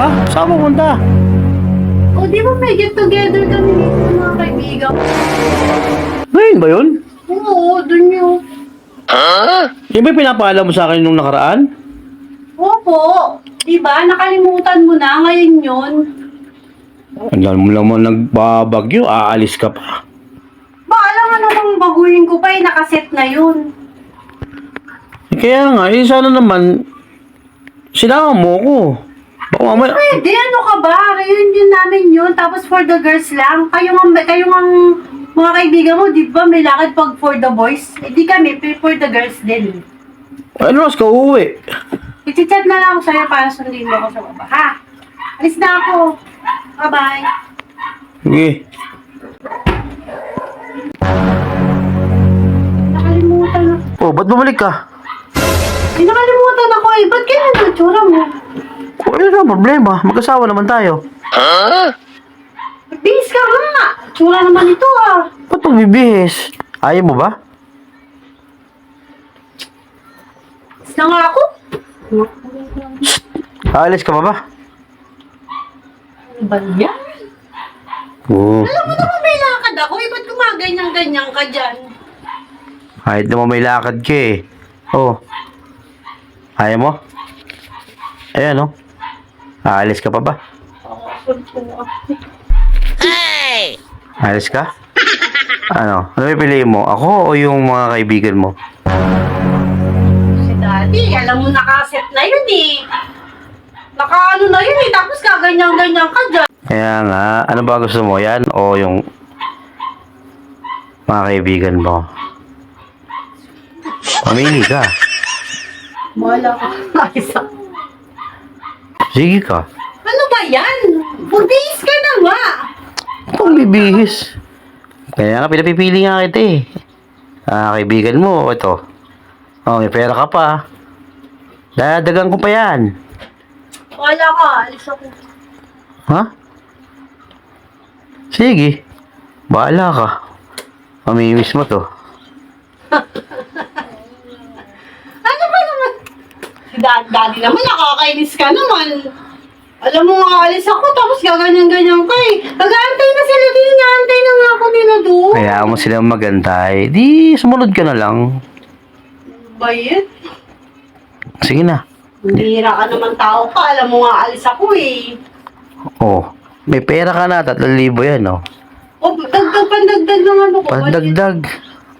Ha? Saan mo punta? O, di ba may get together kami dito ng mga kaibigan? Ngayon ba yun? Oo, dun yun. Yung ba pinapaalam mo sa akin nung nakaraan? Opo. Di ba? Nakalimutan mo na. Ngayon yun. Alam mo lang mo nagbabagyo, aalis ka pa. Baala nga namang baguhin ko pa eh. Nakaset na yun. Kaya nga, eh sana naman, sinama mo ko. Baka mamaya, Pwede, ano ka ba? Reunion namin yun. Tapos for the girls lang. Kayo nga, kayo nga mga kaibigan mo, di ba may lakad pag for the boys? Eh di kami, for the girls din. ano oras ka uuwi? I-chat na lang ako sa'yo para sundin mo ako sa baba, ha? Alis na ako. Bye-bye. Sige. Nakalimutan na. Oh, ba't bumalik ka? Ay, nakalimutan ako problema? Mag-asawa naman tayo. Bihis ka nga. Tsura naman ito ah. Ba't magbibihis? Ayaw mo ba? Is na nga ako. Aalis ka pa ba? Ano ba yan? Oo. Alam mo naman may lakad ako eh. Ba't gumaganyan-ganyan ka dyan? Kahit naman may lakad ka eh. Oh. Ayaw mo? Ayan oh. Aalis ka pa ba? Aalis ka? Ano? Ano pipiliin mo? Ako o yung mga kaibigan mo? Si daddy, alam mo nakaset na yun eh. Nakaano na yun eh. Tapos kaganyan-ganyan ka dyan. Kaya nga, ano ba gusto mo? Yan o yung mga kaibigan mo? Pamili ka. Wala ka. Ako. Sige ka. Ano ba yan? Magbihis ka na nga. Kung bibihis. Kaya nga, pinapipili nga kita eh. Ah, kaibigan mo, ito. Oh, may pera ka pa. Dadagan ko pa yan. Wala ka. Alis ako. Ha? Sige. Bahala ka. Mamimiss mo to. Ano ba naman? Si dad, daddy naman, nakakainis ka naman. Alam mo nga, alis ako, tapos gaganyan-ganyan ka eh. Nag-aantay na sila din, naantay na nga ako nila doon. Kaya mo silang magantay. Di, sumunod ka na lang. Bayit? Sige na. Bihira ka naman tao ka, alam mo nga, alis ako eh. Oh, may pera ka na. 3,000 yan, oh. O, dagdag pandagdag ng ano ko. Pandagdag.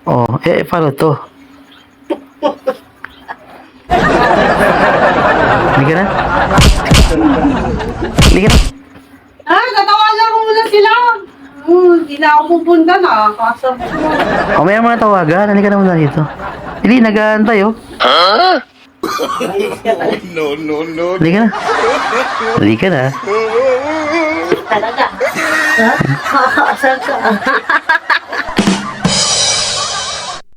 Oh, eh, paano to? Hindi ka na? Hindi ka na? Ha? Tatawagan ko muna sila. Hmm, Hindi na ako pupunta, nakakasab. O, may mga tawagan. Halika na muna dito. Hindi, nag-aantay, oh. No, no, no. Halika na. Halika na. Talaga. Ha? Kakasal ka.